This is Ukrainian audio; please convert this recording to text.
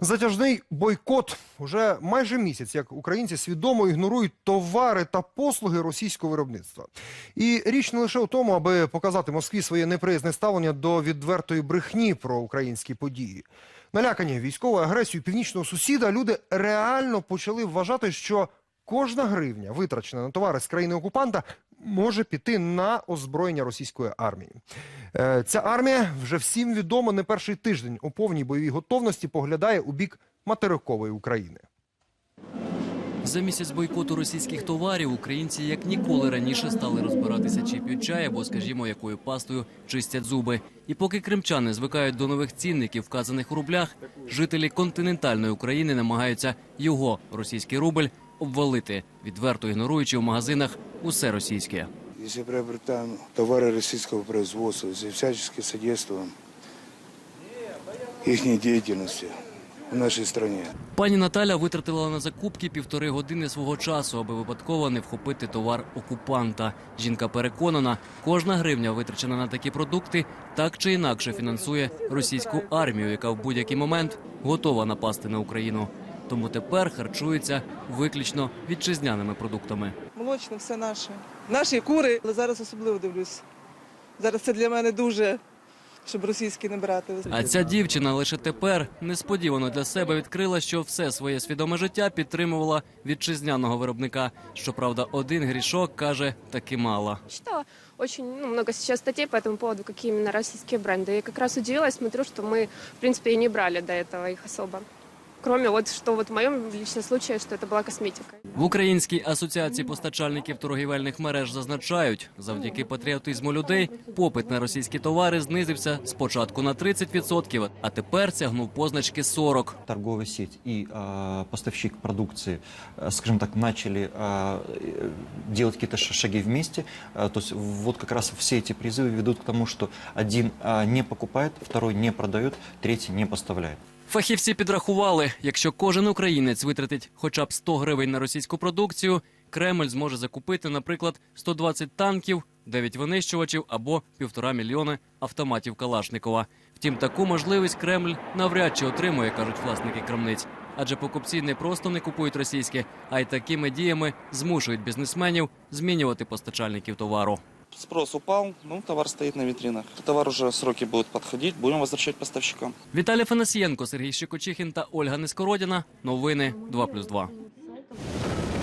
Затяжний бойкот уже майже місяць, як українці свідомо ігнорують товари та послуги російського виробництва. І річ не лише у тому, аби показати Москві своє неприязне ставлення до відвертої брехні про українські події. Налякані військовою агресією північного сусіда, люди реально почали вважати, що кожна гривня, витрачена на товари з країни окупанта, може піти на озброєння російської армії. Е, Ця армія вже всім відомо не перший тиждень у повній бойовій готовності поглядає у бік материкової України. За місяць бойкоту російських товарів українці як ніколи раніше стали розбиратися, чи п'ють чай або, скажімо, якою пастою чистять зуби. І поки кримчани звикають до нових цінників, вказаних у рублях, жителі континентальної України намагаються його російський рубль обвалити, відверто ігноруючи в магазинах усе російське. Если приобретаем товары российского производства, если всячески содействуем их деятельности в нашей стране. Пані Наталя витратила на закупки півтори години свого часу, аби випадково не вхопити товар окупанта. Жінка переконана, кожна гривня, витрачена на такі продукти, так чи інакше фінансує російську армію, яка в будь-який момент готова напасти на Україну Тому тепер харчується виключно вітчизняними продуктами. Молочне все наше. Наші кури, але зараз особливо дивлюсь. Зараз це для мене дуже, щоб російські не брати. А ця дівчина лише тепер несподівано для себе відкрила, що все своє свідоме життя підтримувала вітчизняного виробника. Щоправда, один грішок каже таки мало. Читала очень ну, много сейчас статей по этому поводу, какие именно российские бренды. И как раз удивилась, смотрю, что мы, в принципе, и не брали до этого их особо. Кроме вот, что вот в моем личном случае, что это была косметика. В Українській асоціації постачальників торгівельних мереж зазначають, завдяки патріотизму людей попит на російські товари знизився спочатку на 30%, а тепер сягнув позначки 40%. торговая сеть и э, поставщик продукции, э, скажем так, начали э, э, делать какие-то ш- шаги вместе. Э, то есть вот как раз все эти призывы ведут к тому, что один э, не покупает, второй не продает, третий не поставляет. Фахівці підрахували, якщо кожен українець витратить хоча б 100 гривень на російську продукцію, Кремль зможе закупити, наприклад, 120 танків, 9 винищувачів або півтора мільйони автоматів Калашникова. Втім, таку можливість Кремль навряд чи отримує, кажуть власники крамниць. Адже покупці не просто не купують російське, а й такими діями змушують бізнесменів змінювати постачальників товару. Спрос упал, ну, товар стоит на витринах. Товар уже сроки будут подходить, будем возвращать поставщикам. Віталій Фанасієнко, Сергій Щекочихін та Ольга Нескородіна. Новини 2+,2.